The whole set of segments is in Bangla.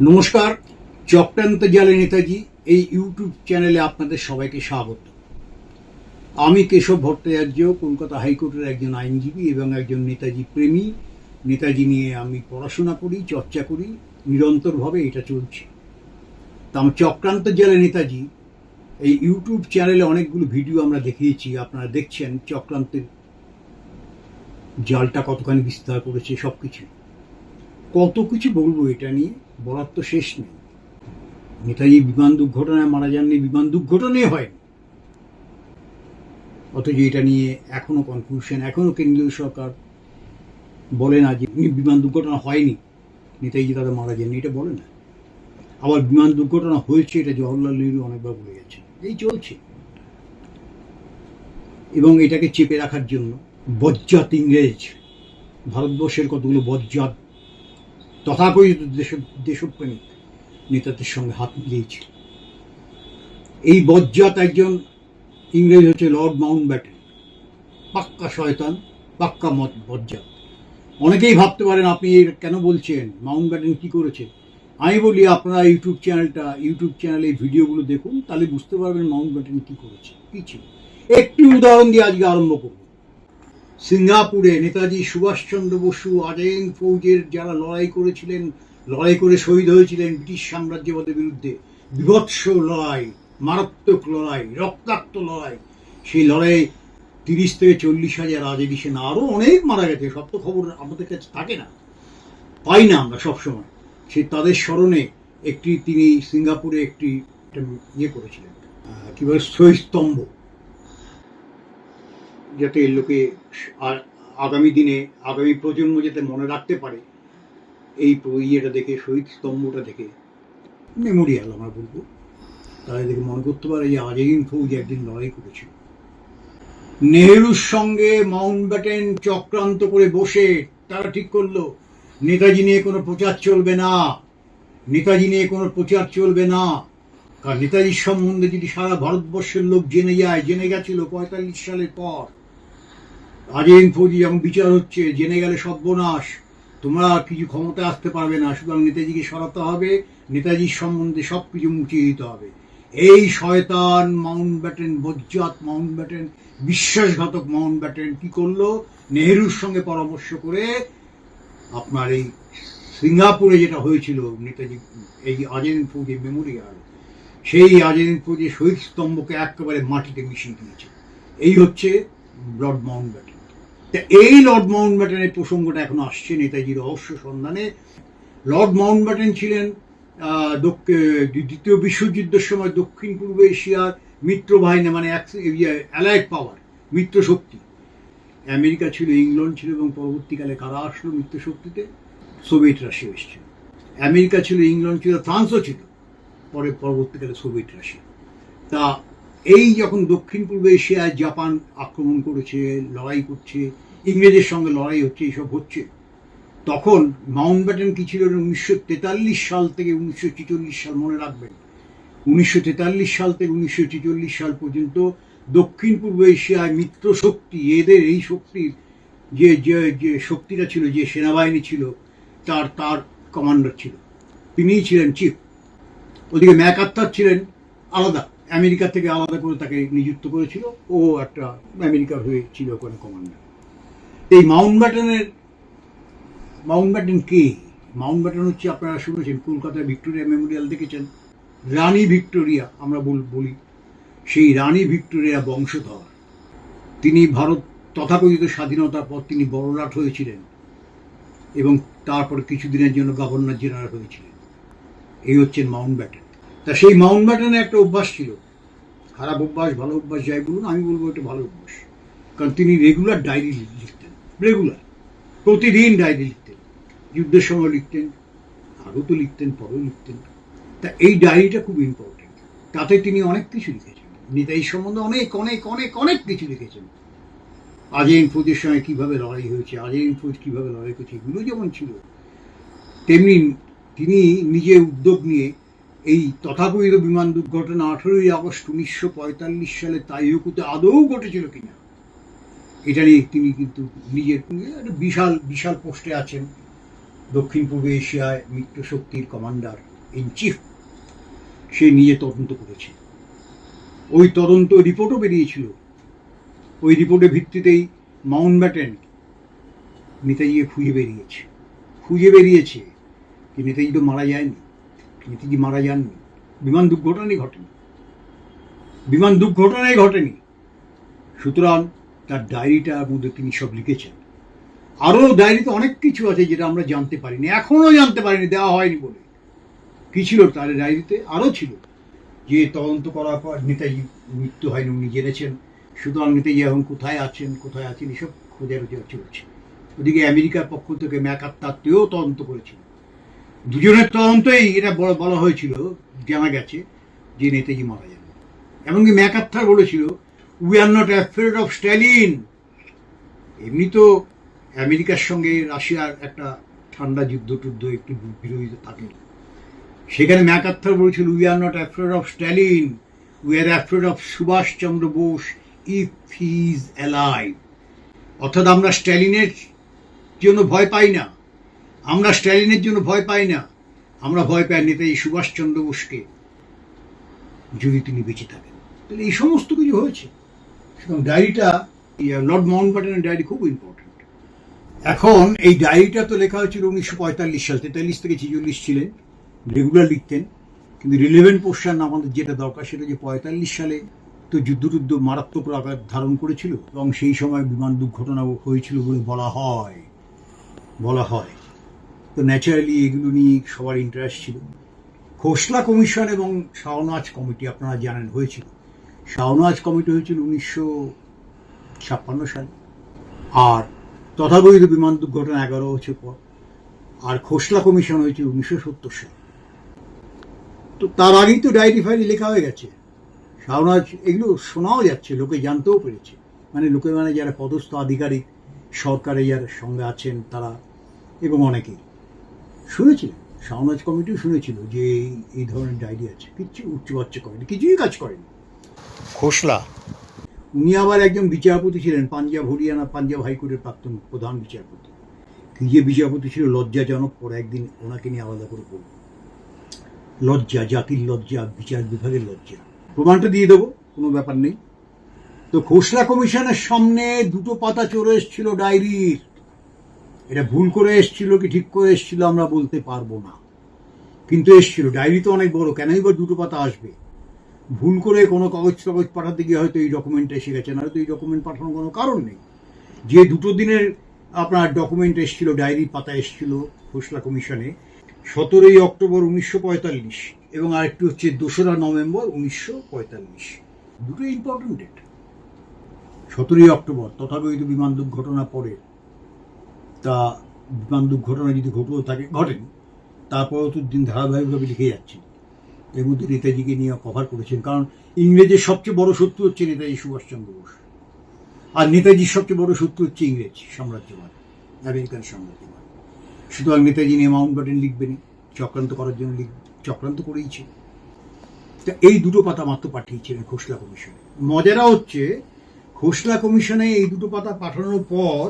নমস্কার, চক্রান্ত জালে নেতাজি, এই ইউটিউব চ্যানেলে আপনাদের সবাইকে স্বাগত। আমি কেশব ভট্টাচার্য, কলকাতা হাইকোর্টের একজন আইনজীবী এবং একজন নেতাজি প্রেমী। নেতাজি নিয়ে আমি পড়াশোনা করি, চর্চা করি, নিরন্তরভাবে এটা চলছে। তা আমার চক্রান্ত জালে নেতাজি, এই ইউটিউব চ্যানেলে অনেকগুলো ভিডিও আমরা দেখিয়েছি, আপনারা দেখছেন চক্রান্তের জালটা কতখানি বিস্তার করেছে সব কিছু কত কিছু বলব এটা নিয়ে বলার তো শেষ নেই। নেতাজি বিমান দুর্ঘটনায় মারা যাননি, বিমান দুর্ঘটনায় হয়নি। অথচ এটা নিয়ে এখনও কনফিউশন এখনও কেন্দ্রীয় সরকার বলে না যে বিমান দুর্ঘটনা হয়নি, নেতাজি তারা মারা যাননি, এটা বলে না। আবার বিমান দুর্ঘটনা হয়েছে, এটা জওয়াহরলাল নেহরু অনেকবার বলে গেছে এই চলছে। এবং এটাকে চেপে রাখার জন্য বজ্জাত ইংরেজ, ভারতবর্ষের কতগুলো বজ্জাত তথাকথিত দেশ, দেশপ্রেমিক নেতাদের সঙ্গে হাত মিলিয়েছিল। এই বজ্জাত একজন ইংরেজ হচ্ছে লর্ড মাউন্ট ব্যাটেন পাক্কা শয়তান, পাক্কা মত বজ্জাত। অনেকেই ভাবতে পারেন, আপনি কেন বলছেন? মাউন্ট ব্যাটেন কি করেছে? আমি বলি, আপনারা ইউটিউব চ্যানেলটা, ইউটিউব চ্যানেলে ভিডিওগুলো দেখুন, তাহলে বুঝতে পারবেন মাউন্ট ব্যাটেন কী করেছে, কি ছিল। একটি উদাহরণ দিয়ে আজকে আরম্ভ করব। সিঙ্গাপুরে নেতাজি সুভাষচন্দ্র বসু আজাইন ফৌজের যারা লড়াই করেছিলেন, লড়াই করে শহীদ হয়েছিলেন ব্রিটিশ সাম্রাজ্যবাদের বিরুদ্ধে, বিভৎস লড়াই, মারাত্মক লড়াই, রক্তাক্ত লড়াই। সেই লড়াইয়ে তিরিশ থেকে চল্লিশ হাজার আজেরি সেনা আরও অনেক মারা গেছে, সব তো খবর আমাদের কাছে থাকে না। পাই না আমরা সবসময়। সে তাদের স্মরণে একটি তিনি সিঙ্গাপুরে একটি ইয়ে করেছিলেন কি বলে, স্তম্ভ। যাতে লোকে আগামী দিনে, আগামী প্রজন্ম যাতে মনে রাখতে পারে, এই ইয়েটা দেখে, শহীদ স্তম্ভটা দেখে। মেমোরিয়াল আমরা বলব তারা দেখে মনে করতে পারে যে আজইন ফৌজ একদিন লড়াই করেছিল। নেহরুর সঙ্গে মাউন্ট ব্যাটেন চক্রান্ত করে বসে তারা ঠিক করল, নেতাজি নিয়ে কোনো প্রচার চলবে না, নেতাজি নিয়ে কোনো প্রচার চলবে না। কারণ নেতাজির সম্বন্ধে যদি সারা ভারতবর্ষের লোক জেনে যায়, জেনে গেছিল পঁয়তাল্লিশ সালের পর। আজইন ফৌজি যেমন বিচার হচ্ছে, জেনে গেলে সর্বনাশ। তোমরা কিছু ক্ষমতা আসতে পারবে না, সুতরাং নেতাজিকে সরাতে হবে, নেতাজির সম্বন্ধে সব কিছু মুছিয়ে দিতে হবে। এই শয়তান মাউন্ট ব্যাটেন, বজ্জাত মাউন্ট ব্যাটেন, বিশ্বাসঘাতক মাউন্ট ব্যাটেন কি করল? নেহরুর সঙ্গে পরামর্শ করে আপনার এই সিঙ্গাপুরে যেটা হয়েছিল, নেতাজি, এই আজাদিন ফৌজের মেমোরিয়াল, সেই আজাদিন ফৌজের শহীদ স্তম্ভকে একেবারে মাটিতে মিশিয়ে দিয়েছে। এই হচ্ছে লর্ড মাউন্ট ব্যাটেন। তা এই লর্ড মাউন্ট ব্যাটেনের প্রসঙ্গটা এখন আসছে নেতাজির রহস্য সন্ধানে। লর্ড মাউন্ট ব্যাটেন ছিলেন দ্বিতীয় বিশ্বযুদ্ধের সময় দক্ষিণ পূর্ব এশিয়ার মিত্র বাহিনী মানে অ্যালাইড পাওয়ার মিত্র শক্তি। আমেরিকা ছিল, ইংল্যান্ড ছিল, এবং পরবর্তীকালে কারা আসলো মিত্র শক্তিতে? সোভিয়েত রাশিয়া এসেছিল। আমেরিকা ছিল, ইংল্যান্ড ছিল, ফ্রান্সও ছিল, পরে পরবর্তীকালে সোভিয়েত রাশিয়া তা এই যখন দক্ষিণ পূর্ব এশিয়ায় জাপান আক্রমণ করেছে, লড়াই করছে, ইংরেজের সঙ্গে লড়াই হচ্ছে এইসব হচ্ছে, তখন মাউন্ট ব্যাটেন কি ছিল উনিশশো তেতাল্লিশ সাল থেকে উনিশশো ছেচল্লিশ সাল মনে রাখবেন। উনিশশো তেতাল্লিশ সাল থেকে উনিশশো ছেচল্লিশ সাল পর্যন্ত দক্ষিণ পূর্ব এশিয়ায় মিত্র শক্তি, এদের এই শক্তির যে যে যে শক্তিটা ছিল, যে সেনাবাহিনী ছিল, তার তার কমান্ডার ছিল। তিনিই ছিলেন চিফ ওদিকে ম্যাকাত্তার ছিলেন আলাদা। আমেরিকা থেকে আলাদা করে তাকে নিযুক্ত করেছিল। ও একটা আমেরিকার হয়ে ছিল ওখানে কমান্ডার এই মাউন্ট ব্যাটেনের মাউন্ট ব্যাটেন কে? মাউন্ট ব্যাটেন হচ্ছে আপনারা শুনেছেন কলকাতায় ভিক্টোরিয়া মেমোরিয়াল দেখেছেন? রানী ভিক্টোরিয়া, আমরা বল- বলি। সেই রানী ভিক্টোরিয়া বংশধর। তিনি ভারত তথাকথিত স্বাধীনতার পর তিনি বড়লাট হয়েছিলেন এবং তারপরে কিছুদিনের জন্য গভর্নর জেনারেল হয়েছিলেন। এই হচ্ছেন মাউন্ট ব্যাটেন তা সেই মাউন্ট ব্যাটেনে একটা অভ্যাস ছিল। খারাপ অভ্যাস, ভালো অভ্যাস যাই বলুন, আমি বলব এটা ভালো অভ্যাস। কারণ তিনি রেগুলার ডায়েরি লিখতেন রেগুলার প্রতিদিন ডায়েরি লিখতেন, যুদ্ধের সময় লিখতেন, আরও তো লিখতেন, পরেও লিখতেন। তা এই ডায়েরিটা খুব ইম্পর্টেন্ট তাতে তিনি অনেক কিছু লিখেছেন। নেতাজি সম্বন্ধে অনেক অনেক অনেক অনেক কিছু লিখেছেন। আজেন ফৌজের সঙ্গে কীভাবে লড়াই হয়েছে আজেন ফৌজ কীভাবে লড়াই করেছে, এগুলো যেমন ছিল, তেমনি তিনি নিজে উদ্যোগ নিয়ে এই তথাকথিত বিমান দুর্ঘটনা আঠেরোই আগস্ট উনিশশো পঁয়তাল্লিশ সালে তাইহুকুতে আদৌ ঘটেছিল কিনা? এটা নিয়ে তিনি কিন্তু নিজের বিশাল বিশাল পোস্টে আছেন দক্ষিণ পূর্ব এশিয়ায় মিত্র শক্তির কমান্ডার ইন চিফ। সে নিজে তদন্ত করেছে। ওই তদন্ত রিপোর্টও বেরিয়েছিল। ওই রিপোর্টের ভিত্তিতেই মাউন্ট ব্যাটেন নেতাজিকে খুঁজে বেরিয়েছে। খুঁজে বেরিয়েছে যে নেতাজি তো মারা যায়নি। নেতাজি মারা যাননি বিমান দুর্ঘটনাই ঘটেনি। বিমান দুর্ঘটনাই ঘটেনি। সুতরাং তার ডায়েরিটার মধ্যে তিনি সব লিখেছেন। আরও ডায়েরিতে অনেক কিছু আছে যেটা আমরা জানতে পারিনি এখনও জানতে পারিনি, দেওয়া হয়নি বলে। কি ছিল তার ডায়েরিতে? আরও ছিল যে তদন্ত করার পর নেতাজি মৃত্যু হয়নি, উনি জেনেছেন। সুতরাং নেতাজি এখন কোথায় আছেন কোথায় আছেন, এসব খোঁজাখুঁজি চলছে। ওদিকে আমেরিকার পক্ষ থেকে ম্যাকাত্তাত্ত্বেও তদন্ত করেছিল। দুজনের তদন্তই এটা বলা হয়েছিল, জানা গেছে, যে নেতাজি মারা যান। এমনকি ম্যাকাত্তার বলেছিল we are not afraid of Stalin এমনি তো আমেরিকার সঙ্গে রাশিয়ার একটা ঠান্ডা যুদ্ধ টুদ্ধ একটু বিরোধিতা থাকে। সেখানে ম্যাকাত্তার বলেছিল we are not afraid of Stalin we are afraid of Subhas Chandra Bose if he is alive অর্থাৎ আমরা স্ট্যালিনের জন্য ভয় পাই না। আমরা স্ট্যালিনের জন্য ভয় পাই না। আমরা ভয় পাই নেতাজি সুভাষচন্দ্র বোসকে যদি তিনি বেঁচে থাকেন। তাহলে এই সমস্ত কিছু হয়েছে। সুতরাং ডায়েরিটা লর্ড মাউন্ট ব্যাটেনের ডায়েরি খুব ইম্পর্টেন্ট এখন এই ডায়েরিটা তো লেখা হয়েছিল উনিশশো পঁয়তাল্লিশ সাল, তেতাল্লিশ থেকে ছেচল্লিশ ছিলেন। রেগুলার লিখতেন। কিন্তু রিলেভেন্ট পোর্শন আমাদের যেটা দরকার সেটা যে পঁয়তাল্লিশ সালে তো যুদ্ধ টুদ্ধ মারাত্মক আকার ধারণ করেছিল এবং সেই সময় বিমান দুর্ঘটনা হয়েছিল বলে বলা হয়। বলা হয়। তো ন্যাচারালি এগুলো নিয়ে সবার ইন্টারেস্ট ছিল। খোসলা কমিশন এবং শাহনাজ কমিটি, আপনারা জানেন, হয়েছিল। শাহনাজ কমিটি হয়েছিল উনিশশো ছাপ্পান্ন সালে। আর তথাকথিত বিমান দুর্ঘটনা এগারো বছর পর। আর খোসলা কমিশন হয়েছিল উনিশশো সত্তর সালে। তো তার আগেই তো ডায়েরি ফাইরি লেখা হয়ে গেছে। শাহনাজ এগুলো শোনাও যাচ্ছে, লোকে জানতেও পেরেছে। মানে লোকে মানে যারা পদস্থ আধিকারিক, সরকারে যারা সঙ্গে আছেন তারা এবং অনেকেই। শুনেছিলেন শাহনাজ কমিটিও শুনেছিল যে এই- এই ধরনের ডায়েরি আছে। কিচ্ছু উচ্চবাচ্য করেনি কিছুই কাজ করেনি। খোসলা? উনি আবার একজন বিচারপতি ছিলেন পাঞ্জাব হরিয়ানা পাঞ্জাব হাইকোর্টের প্রাক্তন প্রধান বিচারপতি। কি যে বিচারপতি ছিল লজ্জাজনক পরে একদিন ওনাকে নিয়ে আলাদা করে বলব লজ্জা জাতির লজ্জা বিচার বিভাগের লজ্জা। প্রমাণটা দিয়ে দেবো কোনো ব্যাপার নেই। তো খোসলা কমিশনের সামনে দুটো পাতা চলে এসেছিল ডায়েরির। এটা ভুল করে এসেছিল কি ঠিক করে এসেছিল আমরা বলতে পারব না। কিন্তু এসেছিল। ডায়েরি তো অনেক বড়। কেনই বা দুটো পাতা আসবে? ভুল করে কোনো কাগজ কাগজ পাঠাতে গিয়ে হয়তো এই ডকুমেন্ট এসে গেছে না হয়তো এই ডকুমেন্ট পাঠানোর কোনো কারণ নেই। যে দুটো দিনের আপনার ডকুমেন্ট এসেছিল ডায়েরি পাতা এসেছিল খোসলা কমিশনে, সতেরোই অক্টোবর উনিশশো পঁয়তাল্লিশ এবং আরেকটি হচ্ছে দোসরা নভেম্বর উনিশশো পঁয়তাল্লিশ। দুটো ইম্পর্টেন্ট ডেট সতেরোই অক্টোবর তথাকথিত বিমান দুর্ঘটনা পরে। তা বিমান দুর্ঘটনা যদি ঘটেও থাকে ঘটেনি, তারপরেও তো দিন ধারাবাহিকভাবে লিখে যাচ্ছে। এর মধ্যে নেতাজিকে নিয়ে কভার করেছেন, কারণ ইংরেজের সবচেয়ে বড় শত্রু হচ্ছে নেতাজি সুভাষচন্দ্র বোস। আর নেতাজির সবচেয়ে বড় শত্রু হচ্ছে ইংরেজ সাম্রাজ্যবাদ, আমেরিকান সাম্রাজ্যবাদ। সুতরাং নেতাজি নিয়ে মাউন্ট ব্যাটেন লিখবেনই, চক্রান্ত করার জন্য লিখ, চক্রান্ত করেইছে তা এই দুটো পাতা মাত্র পাঠিয়েছিলেন খোসলা কমিশনে। মজারা হচ্ছে, খোসলা কমিশনে এই দুটো পাতা পাঠানোর পর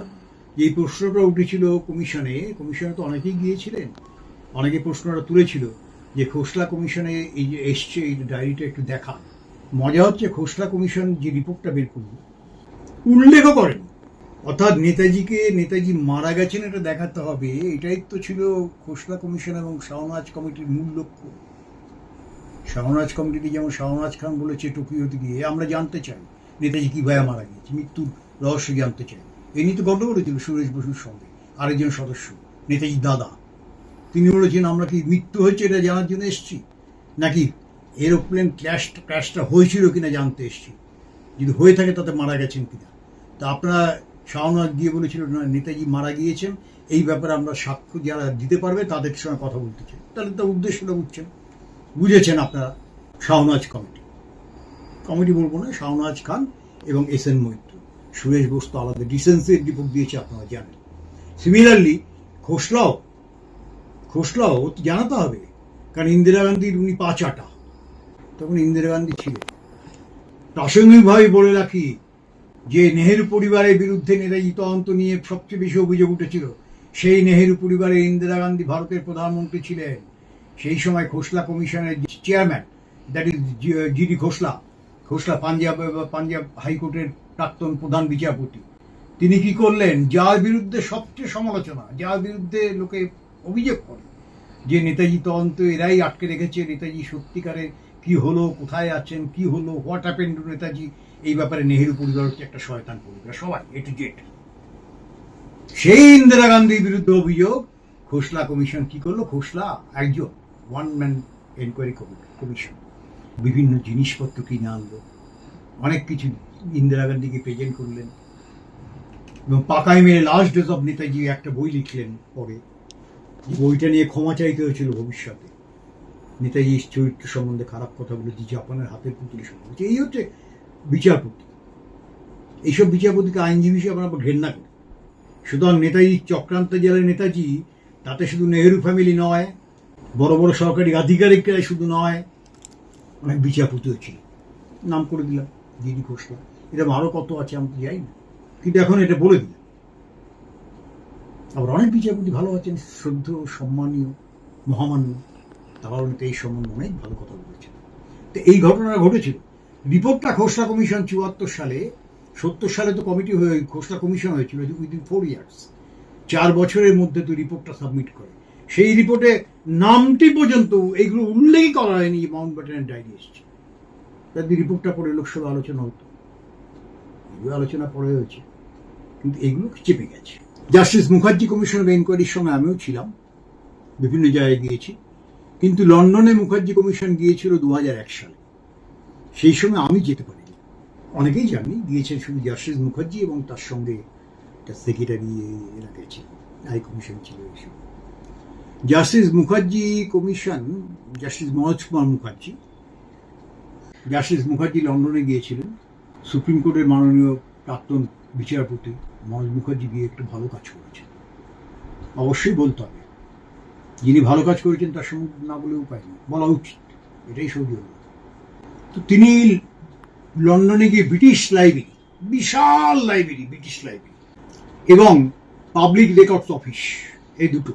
যে প্রশ্নটা উঠেছিল কমিশনে কমিশনে তো অনেকেই গিয়েছিলেন। অনেকে প্রশ্নটা তুলেছিল যে খোসলা কমিশনে এই যে এসছে, এই ডায়েরিটা একটু দেখা। মজা হচ্ছে খোসলা কমিশন যে রিপোর্টটা বের করল। উল্লেখও করেন। অর্থাৎ নেতাজিকে, নেতাজি মারা গেছেন এটা দেখাতে হবে, এটাই তো ছিল খোসলা কমিশন এবং শাহনাজ কমিটির মূল লক্ষ্য। শাহনাজ কমিটিতে যেমন শাহনাজ খান বলেছে টোকিওতে গিয়ে, আমরা জানতে চাই নেতাজি কীভাবে মারা গিয়েছে, মৃত্যুর রহস্য জানতে চাই। এই নিয়ে তো গন্ডগোল হয়েছিল, সুরেশ বসুর সঙ্গে, আরেকজন সদস্য, নেতাজি দাদা। তিনি বলেছেন, আমরা কি মৃত্যু হয়েছে এটা জানার জন্য এসেছি? নাকি এরোপ্লেন ক্র্যাশ, ক্র্যাশটা হয়েছিল কিনা জানতে এসেছি? যদি হয়ে থাকে তাতে মারা গেছেন কিনা? তা আপনারা শাহনাজ গিয়ে বলেছিল না, নেতাজি মারা গিয়েছেন, এই ব্যাপারে আমরা সাক্ষ্য যারা দিতে পারবে তাদের সঙ্গে কথা বলতে চাই। তাহলে তার উদ্দেশ্যটা বুঝছেন। বুঝেছেন আপনারা শাহনাজ কমিটি। কমিটি বলব না শাহনাজ খান এবং এস এন মৈত্র। সুরেশ বোস তো আলাদা ডিসেন্সের রিপোর্ট দিয়েছে, আপনারা জানেন। সিমিলারলি খোসলাও খোসলাও জানাতে হবে, কারণ ইন্দিরা গান্ধীর উনি পাঁচ আটা তখন ইন্দিরা গান্ধী ছিলেন। প্রাসঙ্গিকভাবে বলে রাখি, যে নেহেরু পরিবারের বিরুদ্ধে নেতাজি তদন্ত নিয়ে সবচেয়ে বেশি অভিযোগ উঠেছিল, সেই নেহেরু পরিবারে ইন্দিরা গান্ধী ভারতের প্রধানমন্ত্রী ছিলেন। সেই সময় খোসলা কমিশনের chairman that is GD Khosla Khosla, Punjab Punjab হাইকোর্টের প্রাক্তন প্রধান বিচারপতি। তিনি কি করলেন? যার বিরুদ্ধে সবচেয়ে সমালোচনা, যার বিরুদ্ধে লোকে অভিযোগ করে যে নেতাজি তদন্ত এরাই আটকে রেখেছে, নেতাজি সত্যিকারের কি হলো, কোথায় আছেন, কি হলো হোয়াট হ্যাপেন টু নেতাজি, এই ব্যাপারে নেহেরু পরিবার হচ্ছে একটা শয়তান পরিবার, সবাই এ টু জেড সেই ইন্দিরা গান্ধীর বিরুদ্ধে অভিযোগ, খোসলা কমিশন কি করল? খোসলা, একজন ওয়ান ম্যান এনকোয়ারি কমিশন বিভিন্ন জিনিসপত্র কিনে আনলো, অনেক কিছু ইন্দিরা গান্ধীকে প্রেজেন্ট করলেন। এবং পাকায় মেরে লাস্ট ডেজ অব নেতাজি একটা বই লিখলেন পরে। বইটা নিয়ে ক্ষমা চাইতে হয়েছিল ভবিষ্যতে। নেতাজি চরিত্র সম্বন্ধে খারাপ কথা বলেছি জাপানের হাতের পুতুলি সম্বন্ধে। এই হচ্ছে বিচারপতি। এইসব বিচারপতিকে আইনজীবী হিসেবে আমরা ঘেন্না করি। সুতরাং নেতাজি চক্রান্ত জেলার নেতাজি, তাতে শুধু নেহেরু ফ্যামিলি নয়, বড় বড় সরকারি আধিকারিকরা শুধু নয়, অনেক বিচারপতিও ছিল নাম করে দিলাম দিদি খোসলা এরকম আরও কত আছে আমি যাই না। কিন্তু এখন এটা বলে দিলাম আবার অনেক বিচারপতি ভালো আছেন, শ্রদ্ধ, সম্মানীয়, মহামান্য। তারাও কিন্তু এই সম্বন্ধে অনেক ভালো কথা বলেছেন। তো এই ঘটনাটা ঘটেছিল। রিপোর্টটা খোসলা কমিশন চুয়াত্তর সালে, সত্তর সালে তো কমিটি হয়ে খোসলা কমিশন হয়েছিল উইদিন ফোর ইয়ার্স চার বছরের মধ্যে তো রিপোর্টটা সাবমিট করে। সেই রিপোর্টে নামটি পর্যন্ত এইগুলো উল্লেখই করা হয়নি মাউন্ট ব্যাটেনের ডায়েরি এসছে। যদি রিপোর্টটা পড়ে লোকসভা আলোচনা হতো। এগুলো আলোচনা পরে হয়েছে। কিন্তু এগুলো চেপে গেছে। জাস্টিস মুখার্জি কমিশন এনকোয়ারির সঙ্গে আমিও ছিলাম। বিভিন্ন জায়গায় গিয়েছি। কিন্তু লন্ডনে মুখার্জি কমিশন গিয়েছিল দু এক সালে। সেই সময় আমি যেতে পারিনি। অনেকেই জানি গিয়েছেন শুধু জাস্টিস মুখার্জি এবং তার সঙ্গে একটা সেক্রেটারি এরা গেছে হাই কমিশন ছিল এইসব justice Mukherjee commission justice Manoj Kumar Mukherjee justice Mukherjee লন্ডনে গিয়েছিলেন। সুপ্রিম কোর্টের মাননীয় প্রাক্তন বিচারপতি মনোজ মুখার্জি গিয়ে একটু ভালো কাজ করেছেন। অবশ্যই বলতে হবে, যিনি ভালো কাজ করেছেন তার সঙ্গে না বলে উপায় নেই, বলা উচিত, এটাই সৌদি আরব তো তিনি লন্ডনে গিয়ে ব্রিটিশ লাইব্রেরি, বিশাল লাইব্রেরি, ব্রিটিশ লাইব্রেরি, এবং পাবলিক রেকর্ডস অফিস, এই দুটো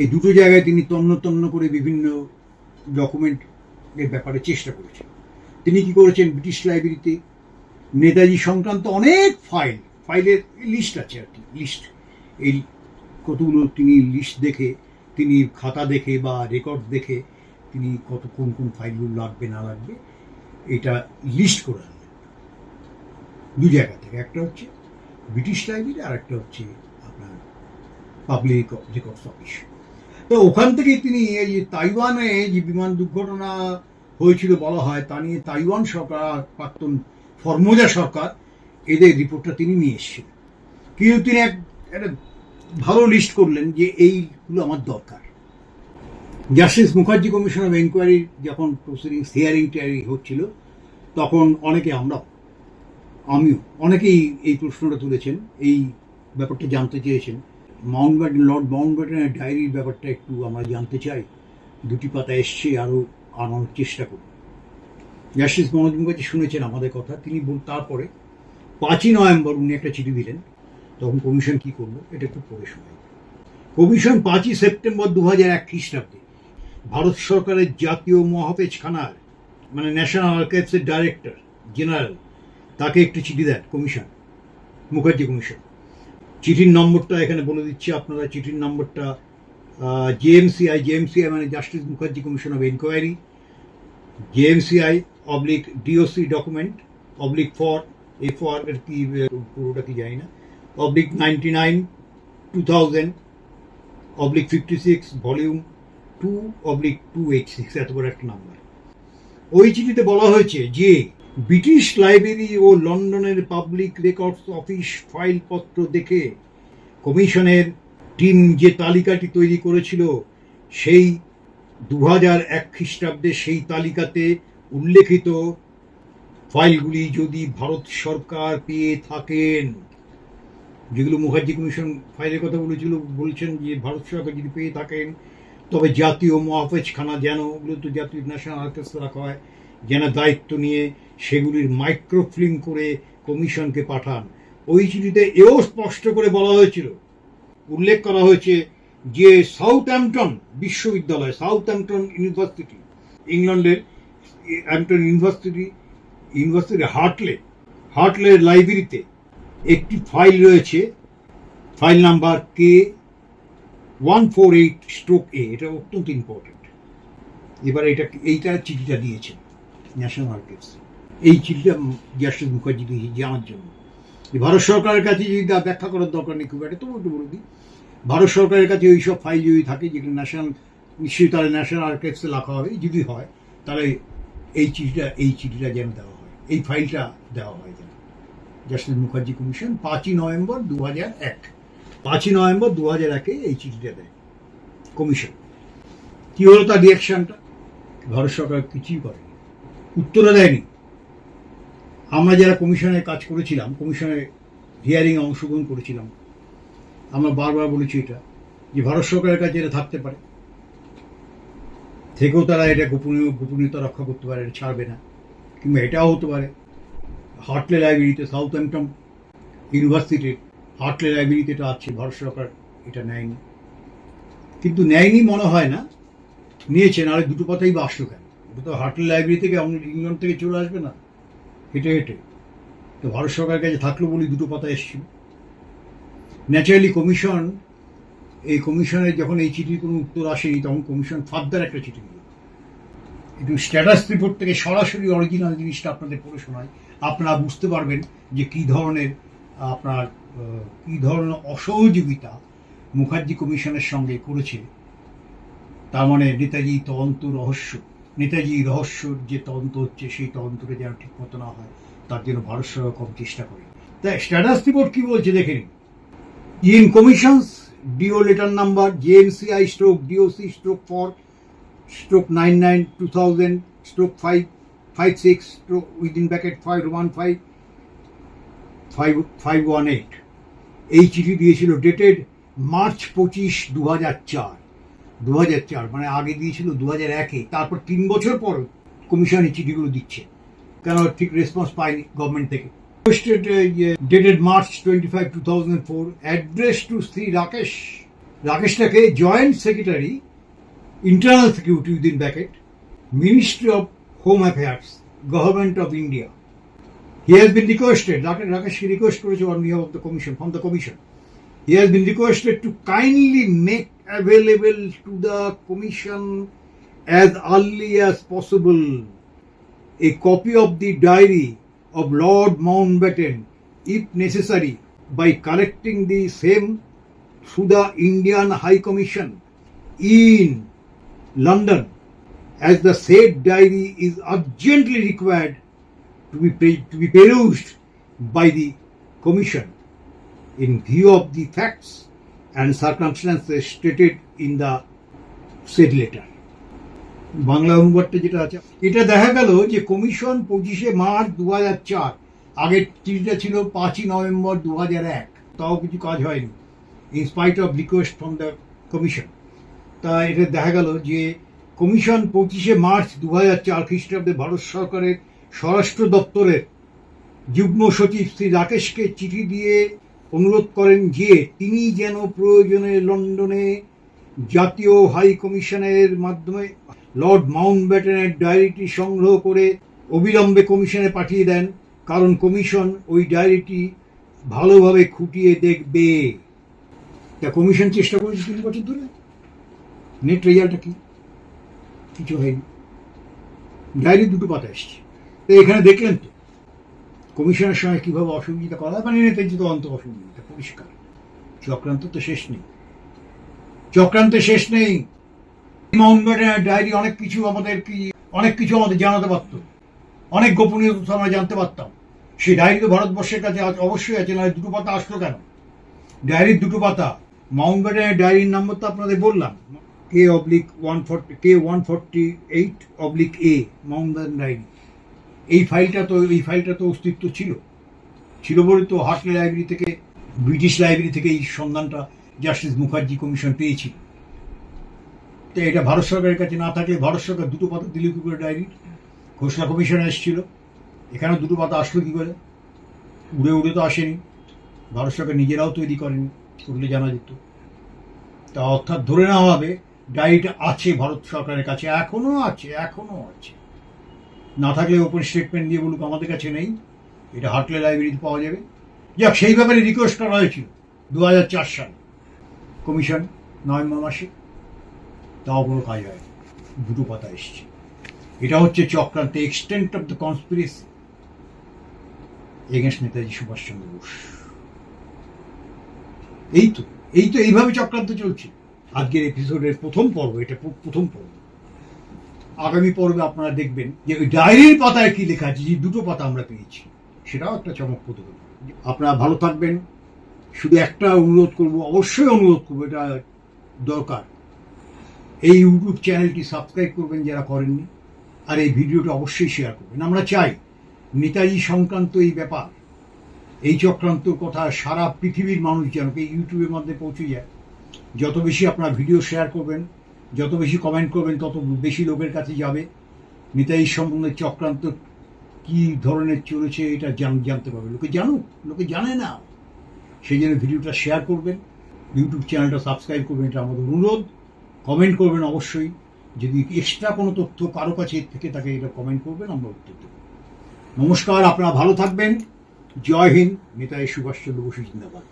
এই দুটো জায়গায় তিনি তন্ন তন্ন করে বিভিন্ন ডকুমেন্ট এর ব্যাপারে চেষ্টা করেছেন। তিনি কি করেছেন, ব্রিটিশ লাইব্রেরিতে নেতাজি সংক্রান্ত অনেক ফাইল ফাইলের লিস্ট আছে আর কি লিস্ট এই কতগুলো তিনি লিস্ট দেখে, তিনি খাতা দেখে বা রেকর্ড দেখে তিনি কত কোন কোন ফাইলগুলো লাগবে, না লাগবে, এটা লিস্ট করে আনলেন। দু জায়গা থেকে, একটা হচ্ছে ব্রিটিশ লাইব্রেরি আর একটা হচ্ছে আপনার পাবলিক রেকর্ডস অফিস তো ওখান থেকে তিনি এই যে তাইওয়ানে যে বিমান দুর্ঘটনা হয়েছিল বলা হয়, তা নিয়ে তাইওয়ান সরকার প্রাক্তন ফর্মোজা সরকার, এদের রিপোর্টটা তিনি নিয়ে এসেছিলেন কিন্তু তিনি এক একটা ভালো লিস্ট করলেন যে এইগুলো আমার দরকার। Justice Mukherjee commission of enquiry যখন প্রসিডিং হিয়ারিং টিয়ারিং হচ্ছিল, তখন অনেকে আমরা, আমিও, অনেকেই এই প্রশ্নটা তুলেছেন, এই ব্যাপারটা জানতে চেয়েছেন। মাউন্ট ব্যাটেন লর্ড মাউন্ট ব্যাটেনের ডায়েরির ব্যাপারটা একটু আমরা জানতে চাই। দুটি পাতা এসছে আরও আনানোর চেষ্টা করব। জাস্টিস মনোজ মুখার্জি শুনেছেন আমাদের কথা। তিনি তারপরে পাঁচই নভেম্বর উনি একটা চিঠি দিলেন, তখন কমিশন কি করল এটা একটু পড়ে শোনাই। কমিশন পাঁচই সেপ্টেম্বর দু হাজার এক খ্রিস্টাব্দে ভারত সরকারের জাতীয় মহাপেজখানার মানে ন্যাশনাল আর্কাইভসের ডাইরেক্টর, জেনারেল, তাকে একটি চিঠি দেন কমিশন, মুখার্জি কমিশন। চিঠির নম্বরটা এখানে বলে দিচ্ছি আপনারা, চিঠির নম্বরটা জেএমসিআই জেএমসিআই মানে justice Mukherjee commission of enquiry JMCI oblique DOC document oblique four A for এর কি পুরোটা কি জানি না। Oblique ninety nine two thousand oblique fifty six volume two oblique two eight six এত বড় একটা নাম্বার ওই চিঠিতে বলা হয়েছে যে, ব্রিটিশ লাইব্রেরি ও লন্ডনের পাবলিক রেকর্ডস অফিস ফাইলপত্র দেখে কমিশনের টিম যে তালিকাটি তৈরি করেছিল, সেই দু হাজার এক খ্রিস্টাব্দে সেই তালিকাতে উল্লেখিত ফাইলগুলি যদি ভারত সরকার পেয়ে থাকেন, যেগুলো মুখার্জি কমিশন ফাইলের কথা বলেছিল, বলছেন যে ভারত সরকার যদি পেয়ে থাকেন, তবে জাতীয় মহাপেজখানা যেন, ওগুলো তো জাতীয় ন্যাশনাল আর্কাইভস রাখা হয়, যেন দায়িত্ব নিয়ে সেগুলির মাইক্রোফিল্ম করে কমিশনকে পাঠান। ওই চিঠিতে এও স্পষ্ট করে বলা হয়েছিল, উল্লেখ করা হয়েছে যে সাউথহ্যাম্পটন বিশ্ববিদ্যালয়, সাউথহ্যাম্পটন ইউনিভার্সিটি, ইংল্যান্ডের Hampton university university Hartley Hartley লাইব্রেরিতে একটি ফাইল রয়েছে। File number K one four eight stroke A, এটা অত্যন্ত ইম্পর্টেন্ট। এবার এটা এইটা চিঠিটা দিয়েছেন ন্যাশনাল আর্কিভস এই চিঠিটা জাস্টিস মুখার্জি দিয়েছে জানার জন্য। ভারত সরকারের কাছে যদি ব্যাখ্যা করার দরকার নেই, খুব একটা তবু একটু বলে দিই। ভারত সরকারের কাছে ওই সব ফাইল যদি থাকে, যেগুলো ন্যাশনাল নিশ্চয়ই ন্যাশনাল আর্কাইভসে লেখা হবে। যদি হয়, তাহলে এই চিঠিটা এই চিঠিটা যেন দেওয়া হয়। এই ফাইলটা দেওয়া হয় যেন। জাস্টিস মুখার্জি কমিশন পাঁচই নভেম্বর দু হাজার এক। পাঁচই নভেম্বর দু হাজার একে এই চিঠিটা দেয় কমিশন কি হলো তার রিয়াকশনটা ভারত সরকার কিছুই করেনি। উত্তরে দেয়নি। আমরা যারা কমিশনে কাজ করেছিলাম কমিশনে হিয়ারিংয়ে অংশগ্রহণ করেছিলাম আমরা বারবার বলেছি এটা, যে ভারত সরকারের কাছে এটা থাকতে পারে। থেকেও তারা এটা গোপনীয়, গোপনীয়তা রক্ষা করতে পারে, এটা ছাড়বে না, কিংবা এটাও হতে পারে। হার্টলে লাইব্রেরিতে সাউথ হ্যাম্পটন ইউনিভার্সিটির হার্টলে লাইব্রেরিতে এটা আছে, ভারত সরকার এটা নেয়নি। কিন্তু নেয়নি মনে হয় না, নিয়েছে, নাহলে দুটো কথাই বা আসলো কেন? তো হার্টলে লাইব্রেরি থেকে অন্য ইংল্যান্ড থেকে চলে আসবে না? হেঁটে হেঁটে। তো ভারত সরকারের কাছে থাকল বলে দুটো কথা এসছিল। ন্যাচারালি কমিশন এই কমিশনের যখন এই চিঠির কোনো উত্তর আসেনি, তখন কমিশন ফার্দার একটা চিঠি দিল। একটু স্ট্যাটাস রিপোর্ট থেকে সরাসরি অরিজিনাল জিনিসটা আপনাদের পড়ে শোনায় আপনারা বুঝতে পারবেন যে কী ধরনের, আপনার কী ধরনের অসহযোগিতা মুখার্জি কমিশনের সঙ্গে করেছে। তার মানে নেতাজি তদন্ত রহস্য, নেতাজি রহস্যর যে তদন্ত হচ্ছে, সেই তদন্তটা যেন ঠিক মতো না হয়, তার জন্য ভারত সরকার চেষ্টা করে। তাই স্ট্যাটাস রিপোর্ট কি বলছে দেখে নিন। In commissions, DO letter number JMCI stroke DOC stroke four stroke nine nine two thousand stroke five five six stroke within bracket five one five five five one eight এই চিঠি দিয়েছিল ডেটেড মার্চ পঁচিশ দু হাজার চার। দু হাজার চার মানে আগে দিয়েছিল দু হাজার একে তারপর তিন বছর পর কমিশন এই চিঠিগুলো দিচ্ছে। কেন ঠিক রেসপন্স পায়নি গভর্নমেন্ট থেকে? Posted, uh, dated March 25, 2004, addressed to Sri Rakesh. Rakesh Take, Joint Secretary, Internal Security within bracket, Ministry of Home Affairs, Government of India. He has been requested, Rakesh, request on behalf of the commission, from the commission. He has been requested to kindly make available to the commission as early as possible a copy of the diary of Lord Mountbatten, if necessary, by collecting the same through the Indian High Commission in London, as the said diary is urgently required to be, to be perused by the Commission in view of the facts and circumstances stated in the said letter. Bangla অনুবাদটা যেটা আছে, এটা দেখা গেল যে কমিশন পঁচিশে মার্চ দু হাজার চার, আগের চিঠিটা ছিল পাঁচই নভেম্বর দু হাজার এক, তাও কিছু কাজ হয়নি in spite of request from the commission তা এটা দেখা গেল যে কমিশন পঁচিশে মার্চ দু হাজার চার খ্রিস্টাব্দে ভারত সরকারের স্বরাষ্ট্র দপ্তরের যুগ্ম সচিব শ্রী রাকেশকে চিঠি দিয়ে অনুরোধ করেন যে তিনি যেন প্রয়োজনে লন্ডনে জাতীয় হাই কমিশনের মাধ্যমে লর্ড মাউন্টব্যাটেনের ডায়েরিটি সংগ্রহ করে অবিলম্বে কমিশনে পাঠিয়ে দেন, কারণ কমিশন ওই ডায়েরিটি ভালোভাবে খুঁটিয়ে দেখবে। তা কমিশন চেষ্টা করেছে তিন বছর ধরে? নেট রেজাল্টটা কি? কিছু হয়নি। ডায়েরি দুটো পাতা এসছে। তো এখানে দেখলেন তো, কমিশনের সঙ্গে কীভাবে অসুবিধা করা হয়? মানে নেতাজি তো অন্ত অসুবিধা, পরিষ্কার। চক্রান্ত তো শেষ নেই। চক্রান্তে শেষ নেই। মাউন্টব্যাটেনের ডায়েরি অনেক কিছু আমাদের কি, অনেক কিছু আমাদের জানাতে পারত। অনেক গোপনীয় তথ্য আমরা জানতে পারতাম। সেই ডায়েরি তো ভারতবর্ষের কাছে আজ অবশ্যই আছে না দুটো পাতা আসলো কেন? ডায়েরির দুটো পাতা। মাউন্টব্যাটেনের ডায়েরির নাম্বার তো আপনাদের বললাম। K oblique one forty K one forty eight oblique A Mountbatten diary. এই ফাইলটা তো, এই ফাইলটা তো অস্তিত্ব ছিল। ছিল বলে তো হার্টলে লাইব্রেরি থেকে ব্রিটিশ লাইব্রেরি থেকে এই সন্ধানটা জাস্টিস মুখার্জি কমিশন পেয়েছিল। তো এটা ভারত সরকারের কাছে না থাকলে ভারত সরকার দুটো পাতা দিল কী করে ডায়েরি? ঘোষণা কমিশন এসেছিল। এখানে দুটো পাতা আসলো কী করে? উড়ে উড়ে তো আসেনি। ভারত সরকার নিজেরাও তৈরি করেনি করলে জানা যেত। তা অর্থাৎ ধরে নেওয়া হবে, ডায়েরিটা আছে ভারত সরকারের কাছে এখনও আছে এখনও আছে। না থাকলে ওপেন স্টেটমেন্ট দিয়ে বলুক, আমাদের কাছে নেই। এটা হাটলে লাইব্রেরিতে পাওয়া যাবে। যাক, সেই ব্যাপারে রিকোয়েস্ট করা হয়েছিল, দু হাজার চার সালে। কমিশন নভেম্বর মাসে। তাও কোনো কাজ হয় দুটো পাতা এসছে। এটা হচ্ছে চক্রান্ত extent of the conspiracy against Netaji Subhas Chandra Bose. এই তো এই তো এইভাবে চক্রান্ত চলছে। আজকের এপিসোডের প্রথম পর্ব, এটা প্রথম পর্ব। আগামী পর্বে আপনারা দেখবেন যে ওই ডায়েরির পাতায় কি লেখা আছে, যে দুটো পাতা আমরা পেয়েছি। সেটাও একটা চমকপ্রদ। আপনারা ভালো থাকবেন। শুধু একটা অনুরোধ করব, অবশ্যই অনুরোধ করব, এটা দরকার। এই ইউটিউব চ্যানেলটি সাবস্ক্রাইব করবেন যারা করেননি, আর এই ভিডিওটা অবশ্যই শেয়ার করবেন। আমরা চাই নেতাজি সংক্রান্ত এই ব্যাপার, এই চক্রান্তর কথা সারা পৃথিবীর মানুষ যেন এই ইউটিউবের মধ্যে পৌঁছে যায়। যত বেশি আপনার ভিডিও শেয়ার করবেন, যত বেশি কমেন্ট করবেন, তত বেশি লোকের কাছে যাবে। নেতাজি সম্বন্ধে চক্রান্ত কি ধরনের চলেছে, এটা জান- জানতে পারবে। লোকে জানুক, লোকে জানে না। সেই জন্য ভিডিওটা শেয়ার করবেন ইউটিউব চ্যানেলটা সাবস্ক্রাইব করবেন, এটা আমাদের অনুরোধ। কমেন্ট করবেন অবশ্যই। যদি এক্সট্রা কোনো তথ্য কারও কাছে থেকে তাকে এটা কমেন্ট করবেন, আমরা উত্তর দেব। নমস্কার, আপনারা ভালো থাকবেন। জয় হিন্দ, নেতাজি সুভাষচন্দ্র বসু জিন্দাবাদ।